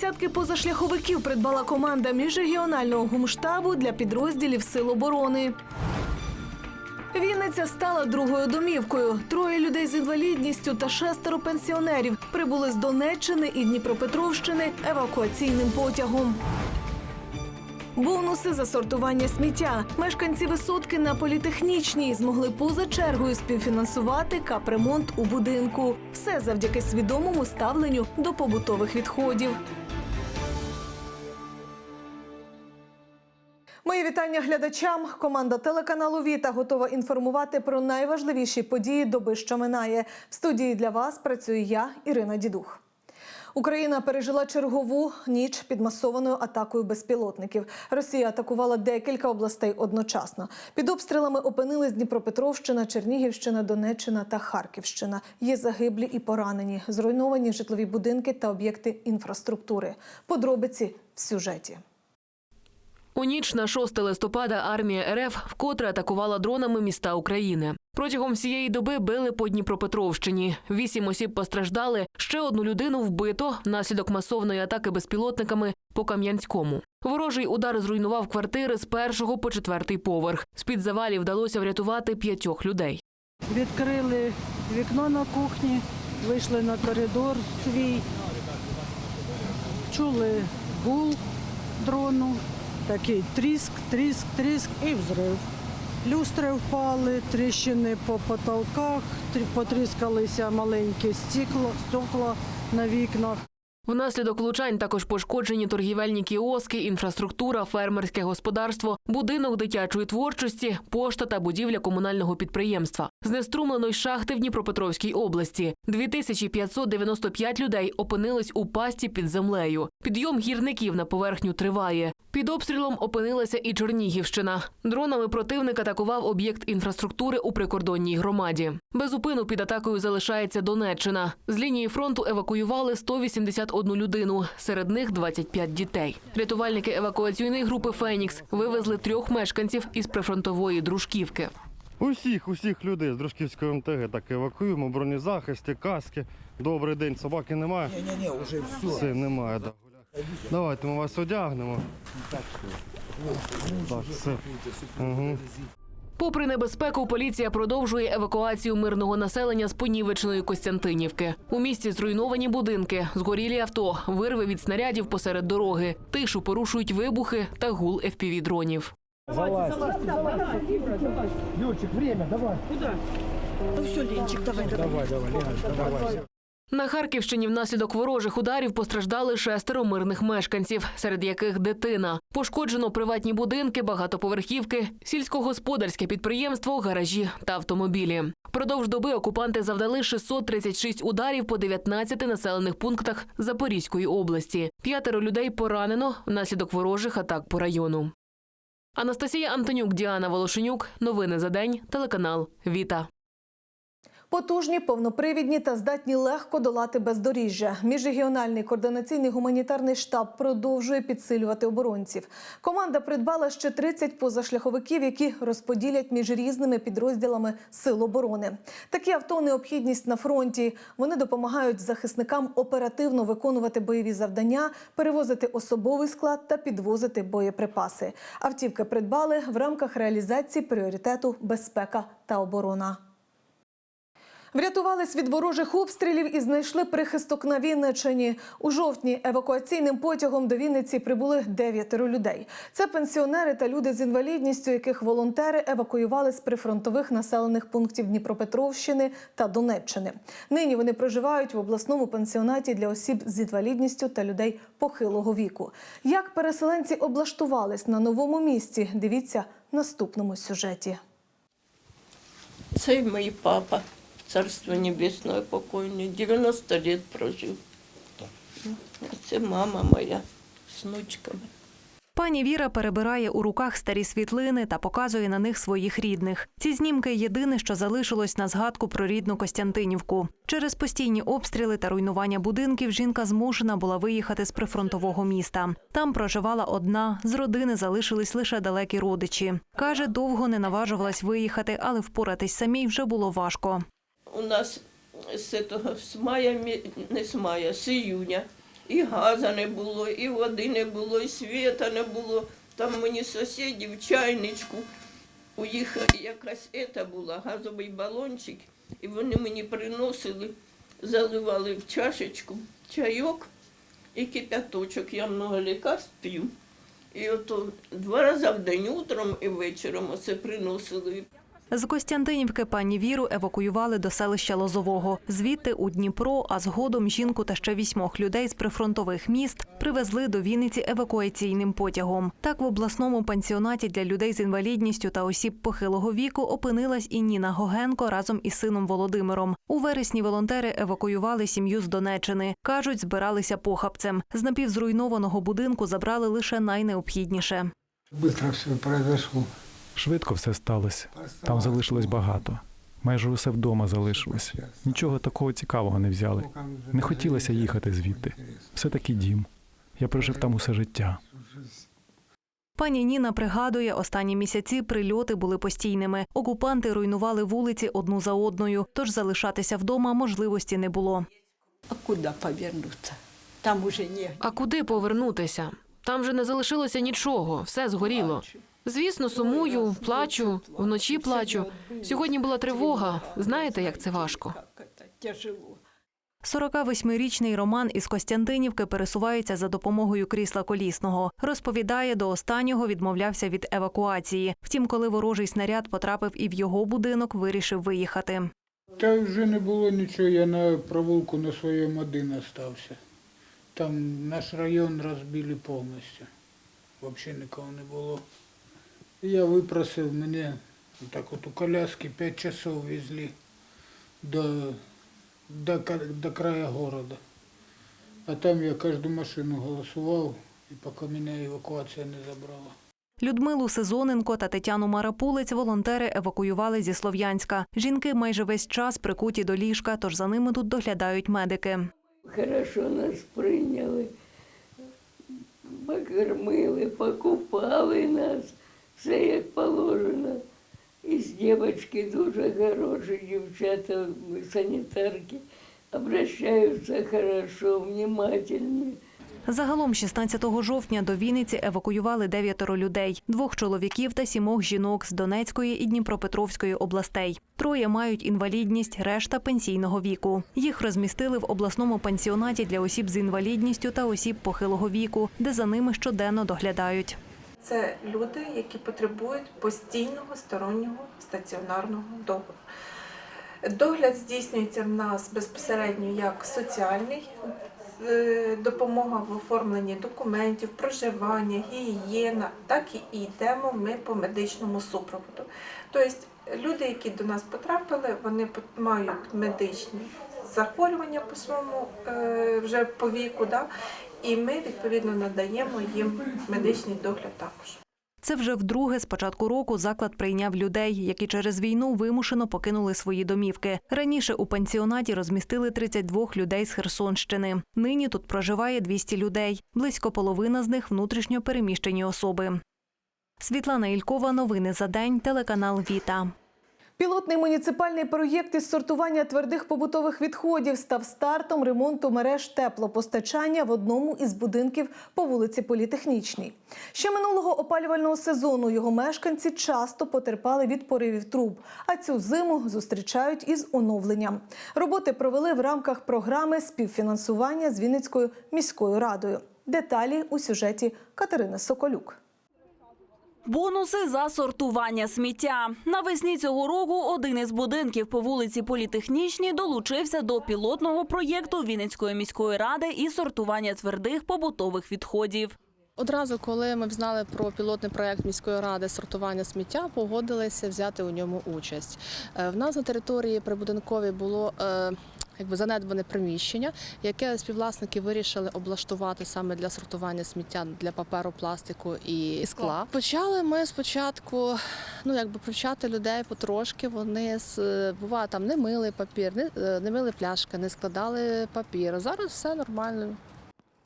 Десятки позашляховиків придбала команда міжрегіонального гумштабу для підрозділів Сил оборони. Вінниця стала другою домівкою. Троє людей з інвалідністю та шестеро пенсіонерів прибули з Донеччини і Дніпропетровщини евакуаційним потягом. Бонуси за сортування сміття. Мешканці висотки на політехнічній змогли поза чергою співфінансувати капремонт у будинку. Все завдяки свідомому ставленню до побутових відходів. Мої вітання глядачам. Команда телеканалу Віта готова інформувати про найважливіші події доби, що минає. В студії для вас працюю я, Ірина Дідух. Україна пережила чергову ніч під масованою атакою безпілотників. Росія атакувала декілька областей одночасно. Під обстрілами опинились Дніпропетровщина, Чернігівщина, Донеччина та Харківщина. Є загиблі і поранені, зруйновані житлові будинки та об'єкти інфраструктури. Подробиці в сюжеті. У ніч на 6 листопада армія РФ вкотре атакувала дронами міста України. Протягом всієї доби били по Дніпропетровщині. Вісім осіб постраждали. Ще одну людину вбито внаслідок масовної атаки безпілотниками по Кам'янському. Ворожий удар зруйнував квартири з першого по четвертий поверх. З під завалів вдалося врятувати п'ятьох людей. Відкрили вікно на кухні, вийшли на коридор свій, чули гул дрону, такий тріск, тріск, тріск і взрив. Люстри впали, тріщини по потолках, потріскалися маленькі стекла, на вікнах. Внаслідок влучань також пошкоджені торгівельні кіоски, інфраструктура, фермерське господарство, будинок дитячої творчості, пошта та будівля комунального підприємства. Знеструмлено й шахти в Дніпропетровській області. 2595 людей опинились у пасті під землею. Підйом гірників на поверхню триває. Під обстрілом опинилася і Чернігівщина. Дронами противник атакував об'єкт інфраструктури у прикордонній громаді. Без упину під атакою залишається Донеччина. З лінії фронту евакуювали 181 людину, серед них 25 дітей. Рятувальники евакуаційної групи Фенікс вивезли трьох мешканців із прифронтової дружківки. Усіх, усіх людей з Дружківської МТГ так евакуюємо, бронезахисти, каски. Добрий день, собаки немає? Не-не-не, уже все. Все, немає, да. Давайте ми вас одягнемо. Так, все. Угу. Попри небезпеку, поліція продовжує евакуацію мирного населення з понівеченої Костянтинівки. У місті зруйновані будинки, згорілі авто, вирви від снарядів посеред дороги. Тишу порушують вибухи та гул fpv дронів. Летчик, время, давай. На Харківщині внаслідок ворожих ударів постраждали шестеро мирних мешканців, серед яких дитина. Пошкоджено приватні будинки, багатоповерхівки, сільськогосподарське підприємство, гаражі та автомобілі. Продовж доби окупанти завдали 636 ударів по 19 населених пунктах Запорізької області. П'ятеро людей поранено внаслідок ворожих атак по району. Анастасія Антонюк, Діана Волошенюк. Новини за день. Телеканал Віта. Потужні, повнопривідні та здатні легко долати бездоріжжя. Міжрегіональний координаційний гуманітарний штаб продовжує підсилювати оборонців. Команда придбала ще 30 позашляховиків, які розподілять між різними підрозділами сил оборони. Такі авто необхідність на фронті. Вони допомагають захисникам оперативно виконувати бойові завдання, перевозити особовий склад та підвозити боєприпаси. Автівки придбали в рамках реалізації пріоритету безпека та оборона. Врятувались від ворожих обстрілів і знайшли прихисток на Вінниччині. У жовтні евакуаційним потягом до Вінниці прибули дев'ятеро людей. Це пенсіонери та люди з інвалідністю, яких волонтери евакуювали з прифронтових населених пунктів Дніпропетровщини та Донеччини. Нині вони проживають в обласному пансіонаті для осіб з інвалідністю та людей похилого віку. Як переселенці облаштувались на новому місці? Дивіться в наступному сюжеті. Це мій папа, царство небесне покойне, 90 лет прожив. Це мама моя з внучками. Пані Віра перебирає у руках старі світлини та показує на них своїх рідних. Ці знімки єдине, що залишилось на згадку про рідну Костянтинівку. Через постійні обстріли та руйнування будинків жінка змушена була виїхати з прифронтового міста. Там проживала одна, з родини залишились лише далекі родичі. Каже, довго не наважувалась виїхати, але впоратись самій вже було важко. У нас з, этого, з мая, не з мая, з июня І газу не було, і води не було, і світа не було. Там мені сусіді в чайничку. У їх якась ета була, газовий балончик, і вони мені приносили, заливали в чашечку чайок і кипяточок. Я много лікарств п'ю. І ото два рази в день, утром і вечором оце приносили. З Костянтинівки пані Віру евакуювали до селища Лозового. Звідти у Дніпро, а згодом жінку та ще вісьмох людей з прифронтових міст привезли до Вінниці евакуаційним потягом. Так в обласному пансіонаті для людей з інвалідністю та осіб похилого віку опинилась і Ніна Гогенко разом із сином Володимиром. У вересні волонтери евакуювали сім'ю з Донеччини. кажуть, збиралися похабцем. З напівзруйнованого будинку забрали лише найнеобхідніше. Быстро все произошло. Швидко все сталося. Там залишилось багато. Майже усе вдома залишилось. Нічого такого цікавого не взяли. Не хотілося їхати звідти. Все таки дім. Я прожив там усе життя. Пані Ніна пригадує, останні місяці прильоти були постійними. Окупанти руйнували вулиці одну за одною, тож залишатися вдома можливості не було. А куда повернуться? Там уже не. А куди повернутися? Там же не залишилося нічого, все згоріло. Звісно, сумую, плачу, вночі плачу. Сьогодні була тривога. Знаєте, як це важко? Как 48-річний Роман із Костянтинівки пересувається за допомогою крісла колісного. Розповідає, до останнього відмовлявся від евакуації. Втім, коли ворожий снаряд потрапив і в його будинок, вирішив виїхати. Та вже не було нічого, я на провулку на своєму один остався. Там наш район розбили повністю. Взагалі нікого не було. І я випросив мене так от у коляски 5 часов везли до, до, до краю города. А там я кожну машину голосував, і поки мене евакуація не забрала. Людмилу Сезоненко та Тетяну Марапулець волонтери евакуювали зі Слов'янська. Жінки майже весь час прикуті до ліжка, тож за ними тут доглядають медики. Хорошо нас прийняли, покормили, покупали нас, все як положено. І з дівчатки дуже хороші дівчата, санітарки, обращаються хорошо, внимательні. Загалом 16 жовтня до Вінниці евакуювали дев'ятеро людей: двох чоловіків та сімох жінок з Донецької і Дніпропетровської областей. Троє мають інвалідність, решта пенсійного віку. Їх розмістили в обласному пансіонаті для осіб з інвалідністю та осіб похилого віку, де за ними щоденно доглядають. Це люди, які потребують постійного стороннього стаціонарного догляду. Догляд здійснюється в нас безпосередньо як соціальний, е, допомога в оформленні документів, проживання, гігієна, так і йдемо ми по медичному супроводу. Тобто люди, які до нас потрапили, вони мають медичні захворювання по своєму е, вже по віку, да? І ми відповідно надаємо їм медичний догляд також. Це вже вдруге з початку року заклад прийняв людей, які через війну вимушено покинули свої домівки. Раніше у пансіонаті розмістили 32 людей з Херсонщини. Нині тут проживає 200 людей. Близько половина з них внутрішньо переміщені особи. Світлана Ількова. Новини за день. Телеканал Віта. Пілотний муніципальний проєкт із сортування твердих побутових відходів став стартом ремонту мереж теплопостачання в одному із будинків по вулиці Політехнічній. Ще минулого опалювального сезону його мешканці часто потерпали від поривів труб, а цю зиму зустрічають із оновленням. Роботи провели в рамках програми співфінансування з Вінницькою міською радою. Деталі у сюжеті Катерини Соколюк. Бонуси за сортування сміття. Навесні цього року один із будинків по вулиці Політехнічній долучився до пілотного проєкту Вінницької міської ради і сортування твердих побутових відходів. Одразу, коли ми взнали про пілотний проект міської ради сортування сміття, погодилися взяти у ньому участь. Е, В нас на території прибудинковій було е, якби занедбане приміщення, яке співвласники вирішили облаштувати саме для сортування сміття для паперу, пластику і скла. Почали ми спочатку, ну якби привчати людей потрошки. Вони з буває там не мили папір, не, е, не мили пляшки, не складали папір. Зараз все нормально.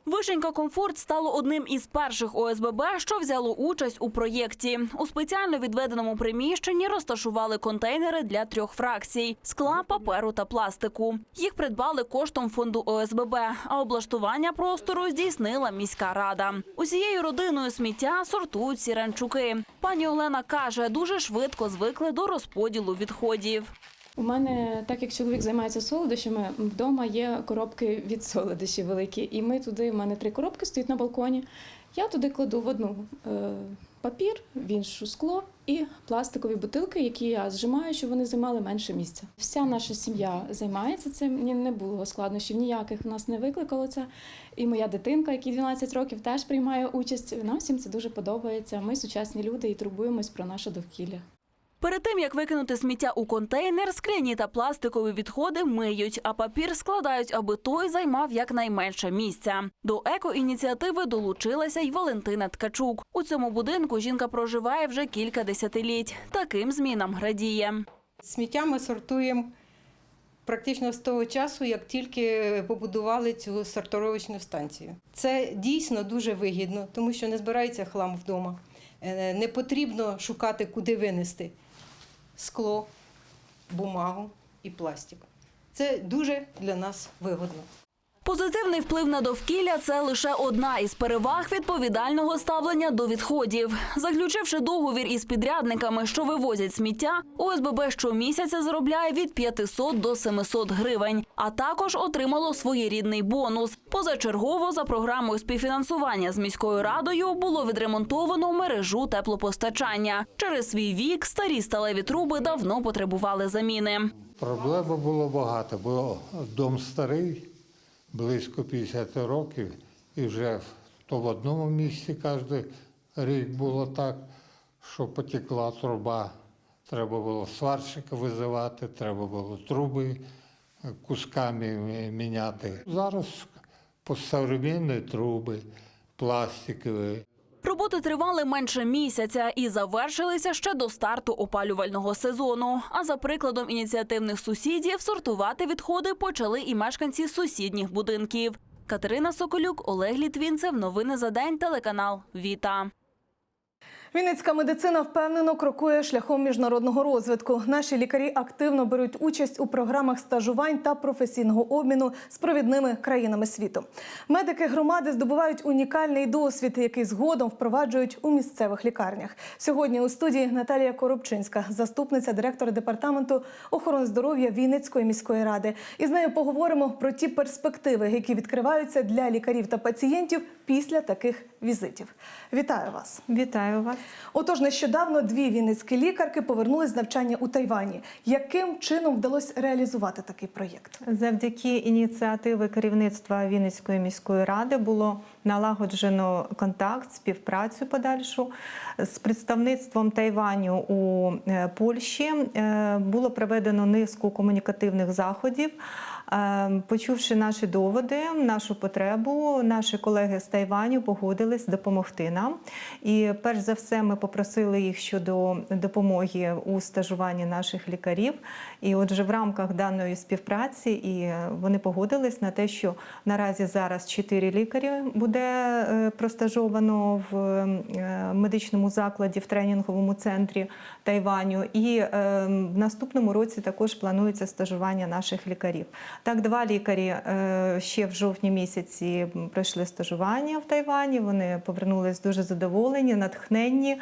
Вишенька Комфорт стало одним із перших ОСББ, що взяло участь у проєкті. У спеціально відведеному приміщенні розташували контейнери для трьох фракцій: скла, паперу та пластику. Їх придбали коштом фонду ОСББ, а облаштування простору здійснила міська рада. Усією родиною сміття сортують сіранчуки. Пані Олена каже, дуже швидко звикли до розподілу відходів. У мене, так як чоловік займається солодощами, вдома є коробки від солодощів великі. І ми туди, в мене три коробки стоять на балконі. Я туди кладу в одну е, папір, в іншу скло і пластикові бутилки, які я зжимаю, щоб вони займали менше місця. Вся наша сім'я займається цим. Не було складнощів ніяких. В нас не викликало це. І моя дитинка, якій 12 років, теж приймає участь. Нам всім це дуже подобається. Ми сучасні люди і турбуємось про наше довкілля. Перед тим як викинути сміття у контейнер, скляні та пластикові відходи миють, а папір складають, аби той займав якнайменше місця. До екоініціативи долучилася й Валентина Ткачук. У цьому будинку жінка проживає вже кілька десятиліть. Таким змінам радіє. Сміття ми сортуємо практично з того часу, як тільки побудували цю сортировочну станцію. Це дійсно дуже вигідно, тому що не збирається хлам вдома. Е, Не потрібно шукати, куди винести скло, бумагу і пластик. Це дуже для нас вигодно. Позитивний вплив на довкілля це лише одна із переваг відповідального ставлення до відходів. Заключивши договір із підрядниками, що вивозять сміття, ОСББ щомісяця заробляє від 500 до 700 гривень, а також отримало своєрідний бонус. Позачергово за програмою співфінансування з міською радою було відремонтовано мережу теплопостачання. Через свій вік старі сталеві труби давно потребували заміни. Проблем було багато, бо дом старий, близько 50 років, і вже то в одному місці кожен рік було так, що потекла труба. Треба було сварщика визивати, треба було труби кусками міняти. Зараз посовременні труби, пластикові. Роботи тривали менше місяця і завершилися ще до старту опалювального сезону. А за прикладом ініціативних сусідів сортувати відходи почали і мешканці сусідніх будинків. Катерина Соколюк, Олег Літвінцев. Новини за день. Телеканал Віта. Вінницька медицина впевнено крокує шляхом міжнародного розвитку. Наші лікарі активно беруть участь у програмах стажувань та професійного обміну з провідними країнами світу. Медики громади здобувають унікальний досвід, який згодом впроваджують у місцевих лікарнях. Сьогодні у студії Наталія Коробчинська, заступниця директора департаменту охорони здоров'я Вінницької міської ради. І з нею поговоримо про ті перспективи, які відкриваються для лікарів та пацієнтів після таких візитів. Вітаю вас! Вітаю вас. Отож, нещодавно дві вінницькі лікарки повернулись з навчання у Тайвані. Яким чином вдалося реалізувати такий проєкт? Завдяки ініціативи керівництва Вінницької міської ради було налагоджено контакт, співпрацю подальшу з представництвом Тайваню у е, Польщі. Е, Було проведено низку комунікативних заходів. Почувши наші доводи, нашу потребу, наші колеги з Тайваню погодились допомогти нам. І перш за все, ми попросили їх щодо допомоги у стажуванні наших лікарів. І отже, в рамках даної співпраці і вони погодились на те, що наразі зараз чотири лікарі буде е, простажовано в е, медичному закладі в тренінговому центрі Тайваню. І е, в наступному році також планується стажування наших лікарів. Так, два лікарі е, ще в жовтні місяці пройшли стажування в Тайвані. Вони повернулись дуже задоволені, натхненні,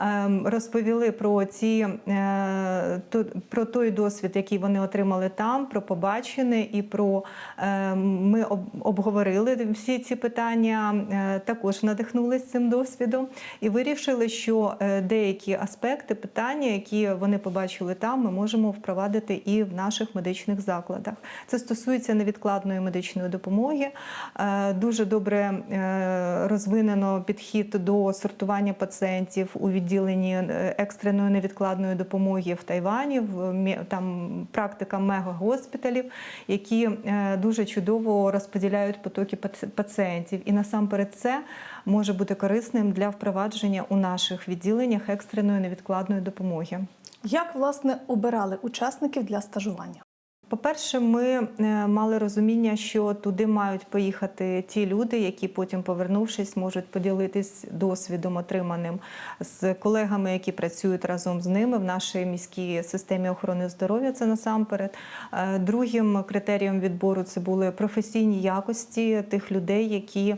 е, розповіли про ці е, про той досвід, який вони отримали там, про побачене і про е, ми об- обговорили всі ці питання. е, Також надихнулися цим досвідом і вирішили, що е, деякі аспекти, питання, які вони побачили там, ми можемо впровадити і в наших медичних закладах. Це стосується невідкладної медичної допомоги. Дуже добре розвинено підхід до сортування пацієнтів у відділенні екстреної невідкладної допомоги в Тайвані. Там практика мегагоспіталів, які е, дуже чудово розподіляють потоки паці- пацієнтів. І насамперед це може бути корисним для впровадження у наших відділеннях екстреної невідкладної допомоги. Як власне обирали учасників для стажування? По-перше, ми е, мали розуміння, що туди мають поїхати ті люди, які потім, повернувшись, можуть поділитись досвідом, отриманим з колегами, які працюють разом з ними в нашій міській системі охорони здоров'я. Це насамперед. Е, Другим критерієм відбору це були професійні якості тих людей, які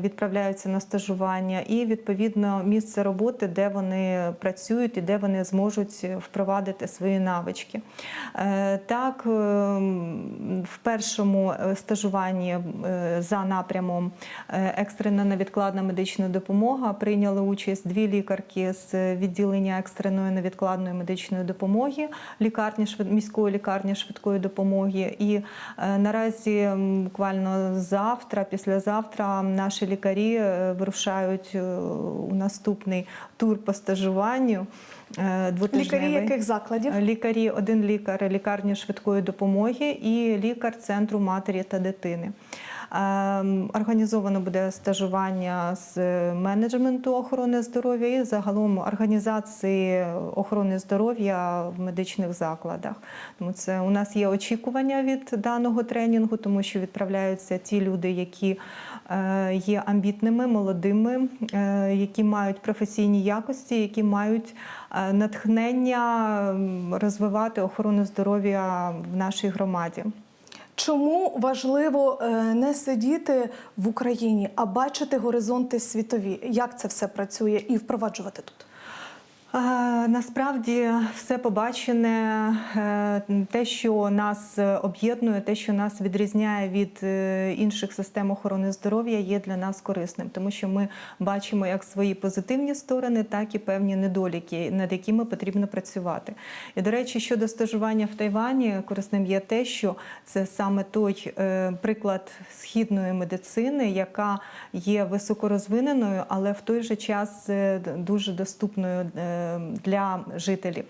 відправляються на стажування, і відповідно місце роботи, де вони працюють і де вони зможуть впровадити свої навички. Е, Так, е, в першому е, стажуванні е, за напрямом е, екстрена невідкладна медична допомога прийняли участь дві лікарки з відділення екстреної невідкладної медичної допомоги лікарні міської лікарні швидкої допомоги. І е, наразі буквально завтра, післязавтра наші лікарі е, вирушають е, у наступний тур по стажуванню. е. Лікарі яких закладів? Лікарі, один лікар лікарні швидкої допомоги і лікар центру матері та дитини. Ем, Організовано буде стажування з менеджменту охорони здоров'я і загалом організації охорони здоров'я в медичних закладах. Тому це у нас є очікування від даного тренінгу, тому що відправляються ті люди, які є амбітними, молодими, е, які мають професійні якості, які мають е, натхнення розвивати охорону здоров'я в нашій громаді. Чому важливо е, не сидіти в Україні, а бачити горизонти світові? Як це все працює і впроваджувати тут? Насправді все побачене, е, те, що нас об'єднує, те, що нас відрізняє від е, інших систем охорони здоров'я, є для нас корисним, тому що ми бачимо як свої позитивні сторони, так і певні недоліки, над якими потрібно працювати. І до речі, щодо стажування в Тайвані, корисним є те, що це саме той е, приклад східної медицини, яка є високорозвиненою, але в той же час дуже доступною для жителів.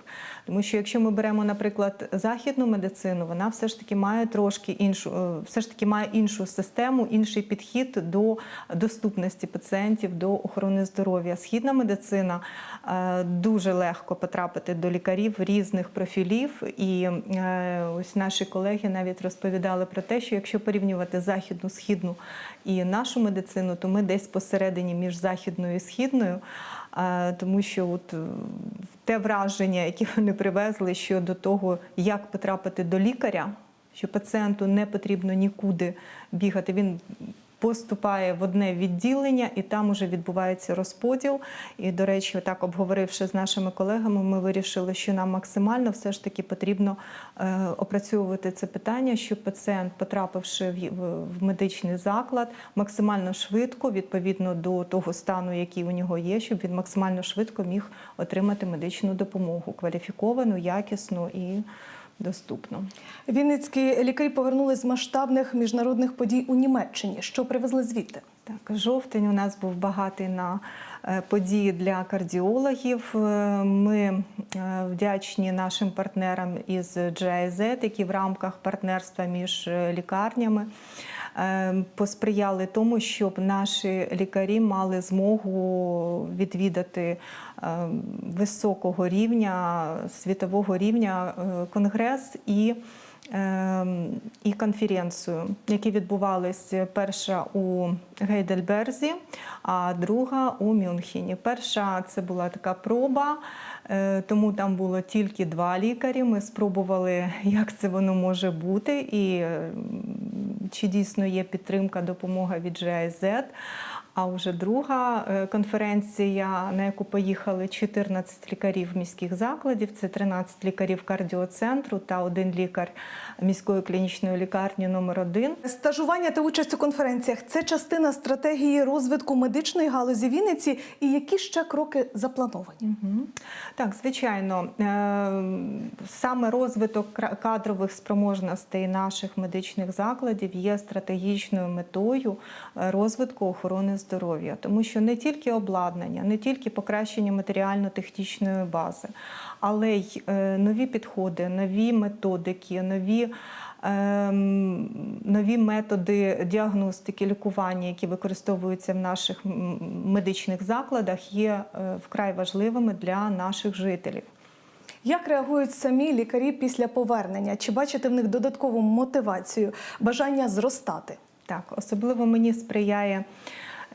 Тому що якщо ми беремо, наприклад, західну медицину, вона все ж таки має трошки іншу, е, все ж таки має іншу систему, інший підхід до доступності пацієнтів до охорони здоров'я. Східна медицина е, дуже легко потрапити до лікарів різних профілів. І е, ось наші колеги навіть розповідали про те, що якщо порівнювати західну, східну і нашу медицину, то ми десь посередині між західною і східною. Тому що от е, те враження, яке вони привезли щодо того, як потрапити до лікаря, що пацієнту не потрібно нікуди бігати. Він поступає в одне відділення, і там уже відбувається розподіл. І, до речі, так обговоривши з нашими колегами, ми вирішили, що нам максимально все ж таки потрібно е, опрацьовувати це питання, щоб пацієнт, потрапивши в, медичний заклад, максимально швидко, відповідно до того стану, який у нього є, щоб він максимально швидко міг отримати медичну допомогу кваліфіковану, якісну і доступну. Вінницькі лікарі повернулись з масштабних міжнародних подій у Німеччині. Що привезли звідти? Так, жовтень у нас був багатий на е, події для кардіологів. Е, Ми е, вдячні нашим партнерам із GIZ, які в рамках партнерства між лікарнями посприяли тому, щоб наші лікарі мали змогу відвідати е, високого рівня, світового рівня е, конгрес і ем, і конференцію, які відбувалися перша у Гейдельберзі, а друга у Мюнхені. Перша це була така проба, тому там було тільки два лікарі. Ми спробували, як це воно може бути, і е, чи дійсно є підтримка, допомога від GIZ. А вже друга е, конференція, на яку поїхали 14 лікарів міських закладів, це 13 лікарів кардіоцентру та один лікар міської клінічної лікарні номер 1 Стажування та участь у конференціях це частина стратегії розвитку медичної галузі Вінниці. І які ще кроки заплановані? Мгм. Так, звичайно, Е, саме розвиток кадрових спроможностей наших медичних закладів є стратегічною метою е, розвитку охорони здоров'я, тому що не тільки обладнання, не тільки покращення матеріально-технічної бази, але й е, нові підходи, нові методики, нові. ем, Нові методи діагностики, лікування, які використовуються в наших медичних закладах, є е, вкрай важливими для наших жителів. Як реагують самі лікарі після повернення? Чи бачите в них додаткову мотивацію, бажання зростати? Так, особливо мені сприяє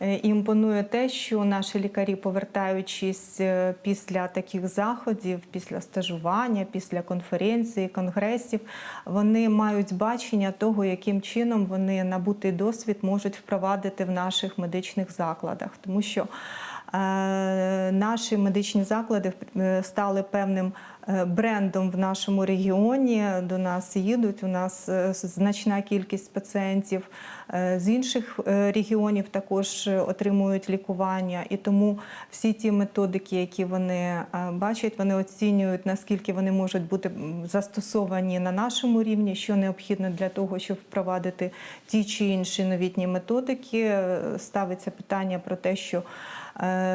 імпонує те, що наші лікарі, повертаючись е, після таких заходів, після стажування, після конференцій, конгресів, вони мають бачення того, яким чином вони набутий досвід можуть впровадити в наших медичних закладах, тому що Е, Наші медичні заклади е, стали певним е, брендом в нашому регіоні. До нас їдуть. У нас е, значна кількість пацієнтів е, з інших е, регіонів також е, отримують лікування. І тому всі ті методики, які вони е, бачать, вони оцінюють, наскільки вони можуть бути застосовані на нашому рівні, що необхідно для того, щоб впровадити ті чи інші новітні методики. Е, Ставиться питання про те, що Е,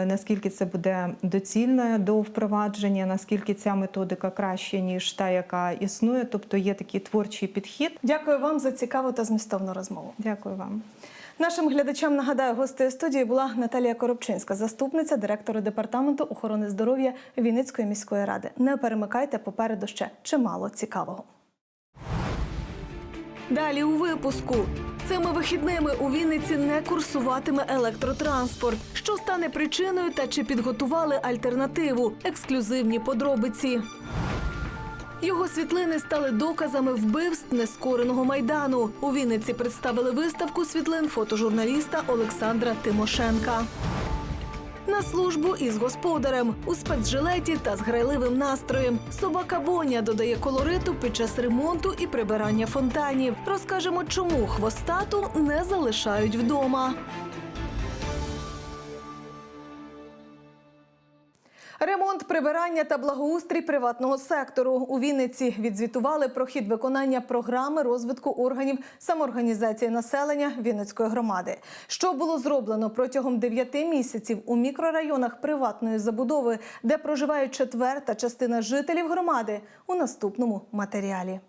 наскільки це буде доцільно до впровадження, наскільки ця методика краще, ніж та, яка існує. Тобто є такий творчий підхід. Дякую вам за цікаву та змістовну розмову. Дякую вам. Нашим глядачам нагадаю, гостею студії була Наталія Коробчинська, заступниця директора департаменту охорони здоров'я Вінницької міської ради. Не перемикайте попереду ще чимало цікавого. Далі у випуску. Цими вихідними у Вінниці не курсуватиме електротранспорт. Що стане причиною та чи підготували альтернативу? Ексклюзивні подробиці. Його світлини стали доказами вбивств нескореного майдану. У Вінниці представили виставку світлин фотожурналіста Олександра Тимошенка. На службу із господарем у спецжилеті та з грайливим настроєм. Собака Боня додає колориту під час ремонту і прибирання фонтанів. Розкажемо, чому хвостату не залишають вдома. Ремонт, прибирання та благоустрій приватного сектору у Вінниці відзвітували про хід виконання програми розвитку органів самоорганізації населення Вінницької громади. Що було зроблено протягом 9 місяців у мікрорайонах приватної забудови, де проживає четверта частина жителів громади, у наступному матеріалі.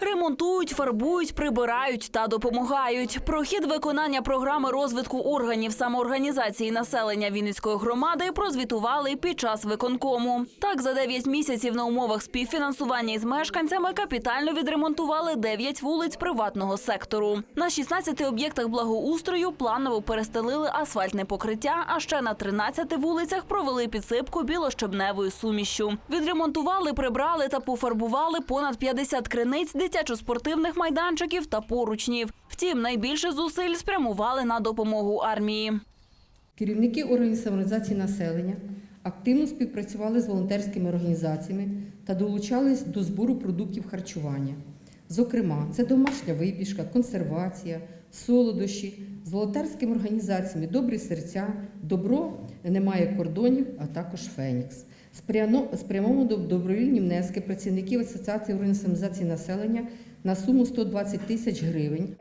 Ремонтують, фарбують, прибирають та допомагають. Про хід виконання програми розвитку органів самоорганізації населення Вінницької громади прозвітували під час виконкому. Так, за 9 місяців на умовах співфінансування із мешканцями капітально відремонтували 9 вулиць приватного сектору. На 16 об'єктах благоустрою планово перестелили асфальтне покриття, а ще на 13 вулицях провели підсипку білощебневою сумішю. Відремонтували, прибрали та пофарбували понад 50 криниць дитячо-спортивних майданчиків та поручнів. Втім, найбільше зусиль спрямували на допомогу армії. Керівники органів самоорганізації населення активно співпрацювали з волонтерськими організаціями та долучались до збору продуктів харчування. Зокрема, це домашня випічка, консервація, солодощі з волонтерськими організаціями Добрі серця, Добро немає кордонів, а також Фенікс. Спрямовано до добровільні внески працівників Асоціації органів самоорганізації населення на суму 120 тисяч гривень.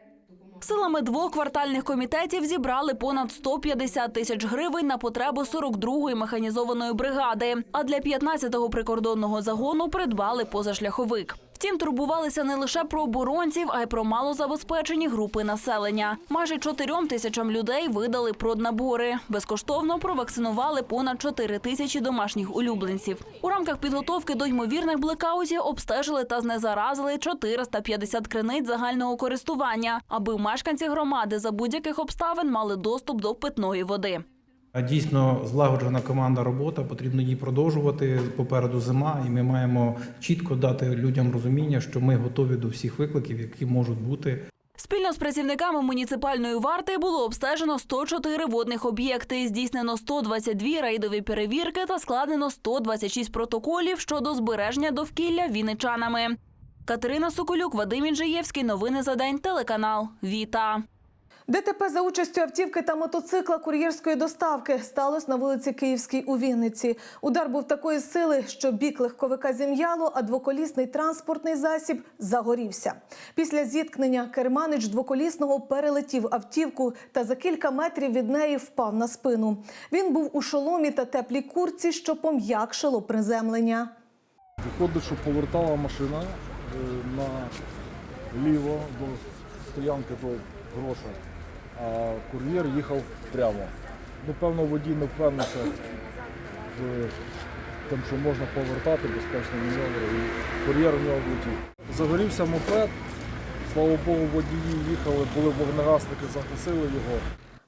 Силами двох квартальних комітетів зібрали понад 150 тисяч гривень на потребу 42-ї механізованої бригади. А для 15-го прикордонного загону придбали позашляховик. Втім, турбувалися не лише про оборонців, а й про малозабезпечені групи населення. Майже 4 тисячам людей видали проднабори. Безкоштовно провакцинували понад 4 тисячі домашніх улюбленців. У рамках підготовки до ймовірних блекаутів обстежили та знезаразили 450 криниць загального користування, аби мешканці громади за будь-яких обставин мали доступ до питної води. Дійсно злагоджена команда робота, потрібно її продовжувати. Попереду зима, і ми маємо чітко дати людям розуміння, що ми готові до всіх викликів, які можуть бути. Спільно з працівниками муніципальної варти було обстежено 104 водних об'єкти, здійснено 122 рейдові перевірки та складено 126 протоколів щодо збереження довкілля вінничанами. Катерина Соколюк, Вадим Інжиєвський. Новини за день. Телеканал Віта. ДТП за участю автівки та мотоцикла кур'єрської доставки сталося на вулиці Київській у Вінниці. Удар був такої сили, що бік легковика зім'яло, а двоколісний транспортний засіб загорівся. Після зіткнення керманич двоколісного перелетів автівку та за кілька метрів від неї впав на спину. Він був у шоломі та теплій курці, що пом'якшило приземлення. Виходить, що повертала машина е, наліво до стоянки до гроша, а кур'єр їхав прямо. Ну, певно, водій не впевнився в що можна повертати безпечно маневри, і кур'єр у нього влетів. Загорівся мопед, слава Богу, водії їхали, були вогнегасники, загасили його.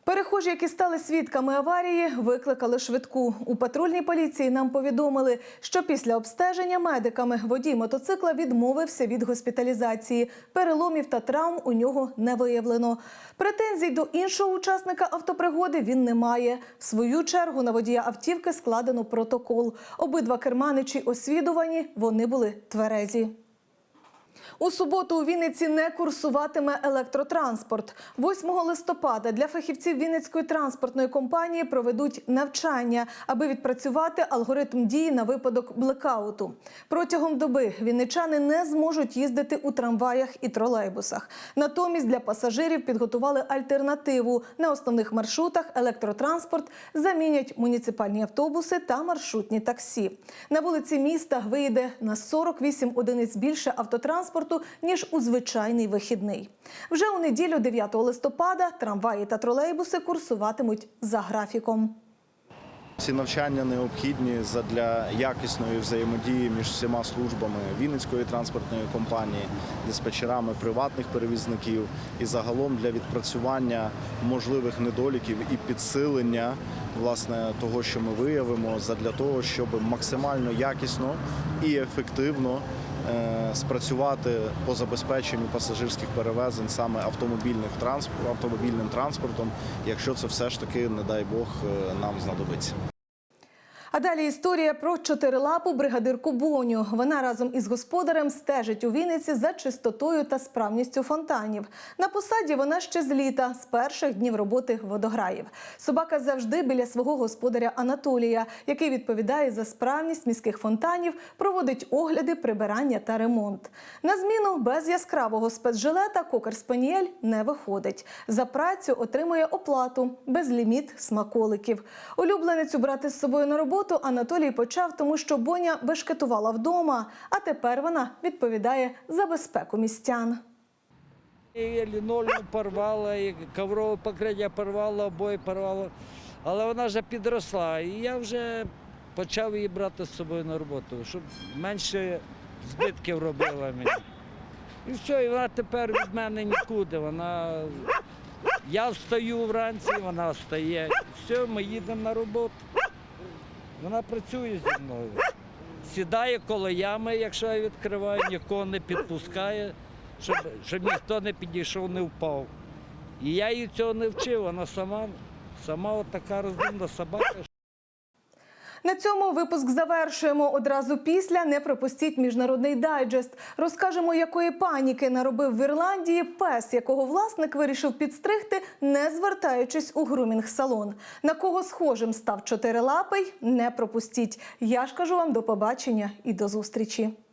Перехожі, які стали свідками аварії, викликали швидку. У патрульній поліції нам повідомили, що після обстеження медиками водій мотоцикла відмовився від госпіталізації. Переломів та травм у нього не виявлено. Претензій до іншого учасника автопригоди він не має. В свою чергу на водія автівки складено протокол. Обидва керманичі освідувані, вони були тверезі. У суботу у Вінниці не курсуватиме електротранспорт. 8 листопада для фахівців Вінницької транспортної компанії проведуть навчання, аби відпрацювати алгоритм дії на випадок блекауту. Протягом доби вінничани не зможуть їздити у трамваях і тролейбусах. Натомість для пасажирів підготували альтернативу. На основних маршрутах електротранспорт замінять муніципальні автобуси та маршрутні таксі. На вулиці міста вийде на 48 одиниць більше автотранспорту, ніж у звичайний вихідний. Вже у неділю, 9 листопада, трамваї та тролейбуси курсуватимуть за графіком. Ці навчання необхідні для якісної взаємодії між всіма службами Вінницької транспортної компанії, диспетчерами приватних перевізників і загалом для відпрацювання можливих недоліків і підсилення власне того, що ми виявимо, для того, щоб максимально якісно і ефективно спрацювати по забезпеченню пасажирських перевезень саме автомобільних автомобільним транспортом, якщо це все ж таки, не дай Бог, е, нам знадобиться. А далі історія про чотирилапу бригадирку Боню. Вона разом із господарем стежить у Вінниці за чистотою та справністю фонтанів. На посаді вона ще з літа, з перших днів роботи водограїв. Собака завжди біля свого господаря Анатолія, який відповідає за справність міських фонтанів, проводить огляди, прибирання та ремонт. На зміну без яскравого спецжилета кокер спаніель не виходить. За працю отримує оплату, безліміт смаколиків. Улюбленицю брати з собою на роботу Анатолій почав, тому що Боня бешкетувала вдома, а тепер вона відповідає за безпеку містян. І лінолеум порвала, і коврове покриття порвала, обої порвала. Але вона вже підросла. І я вже почав її брати з собою на роботу, щоб менше збитків робила мені. І все, і вона тепер від мене нікуди. Вона... Я встаю вранці, вона встає. Все, ми їдемо на роботу. Вона працює зі мною. Сідає коло ями, якщо я відкриваю, нікого не підпускає, щоб, щоб ніхто не підійшов, не впав. І я її цього не вчив, вона сама, сама от така розумна собака. На цьому випуск завершуємо. Одразу після не пропустіть міжнародний дайджест. Розкажемо, якої паніки наробив в Ірландії пес, якого власник вирішив підстригти, не звертаючись у грумінг-салон. На кого схожим став чотирилапий? Не пропустіть. Я ж кажу вам до побачення і до зустрічі.